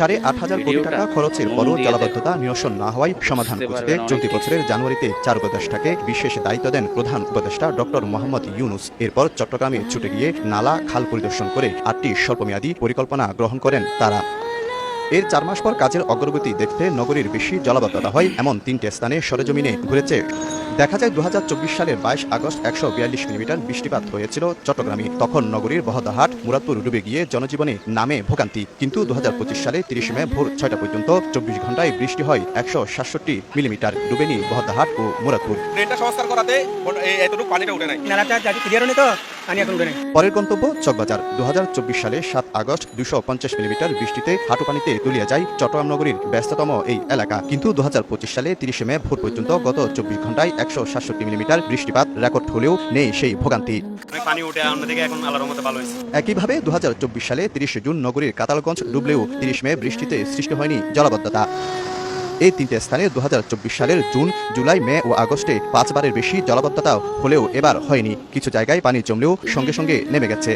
সাড়ে আট হাজার কোটি টাকা খরচের পরও জলাবদ্ধতা নিরসন না হওয়ায় সমাধান খুঁজতে চলতি বছরের জানুয়ারিতে চার উপদেষ্টাকে বিশেষ দায়িত্ব দেন প্রধান উপদেষ্টা ডক্টর মোহাম্মদ ইউনুস। এরপর চট্টগ্রামে ছুটে গিয়ে নালা খাল পরিদর্শন করে আটটি স্বল্পমেয়াদী পরিকল্পনা গ্রহণ করেন তারা। এর চার মাস পর কাজের অগ্রগতি দেখতে নগরীর বেশি জলাবদ্ধতা হয় এমন তিনটে স্থানে সরেজমিনে ঘুরেছে দেখা যায় দু হাজার চব্বিশ সালের বাইশ আগস্ট একশো বিয়াল্লিশ মিলিমিটার বৃষ্টিপাত হয়েছিল চট্টগ্রামে। তখন নগরীর বহদাহাট মুরাদপুর ডুবে গিয়ে জনজীবনে নামে ভোগান্তি। কিন্তু দু হাজার পঁচিশ সালে তিরিশ মে ভোর ছয়টা পর্যন্ত চব্বিশ ঘন্টায় বৃষ্টি হয় একশো সাতষট্টি মিলিমিটার। ডুবেনি বহদাহাট ও মুরাদপুর। ড্রেনটা সংস্কার করাতে এতটুকু পানিটা উঠে নাই। নালাটা ক্লিয়ার হয়নি তো? পরের গন্তব্য চকবাজার। দু হাজার চব্বিশ সালে সাত আগস্ট দুশো পঞ্চাশ মিলিমিটার বৃষ্টিতে হাঁটু পানিতে তলিয়ে যায় চট্টগ্রাম নগরীর ব্যস্ততম এই এলাকা। কিন্তু দু হাজার পঁচিশ সালে তিরিশে মে ভোর পর্যন্ত গত চব্বিশ ঘন্টায় একশো সাতষট্টি মিলিমিটার বৃষ্টিপাত রেকর্ড হলেও নেই সেই ভোগান্তি। একইভাবে দু হাজার চব্বিশ সালে তিরিশে জুন নগরীর কাতালগঞ্জ ডুবলেও তিরিশ মে বৃষ্টিতে সৃষ্টি হয়নি জলাবদ্ধতা। এই তিনটে স্থানে দু হাজার চব্বিশ সালের জুন, জুলাই, মে ও আগস্টে পাঁচবারের বেশি জলাবদ্ধতা হলেও এবার হয়নি। কিছু জায়গায় পানি জমলেও সঙ্গে সঙ্গে নেমে গেছে।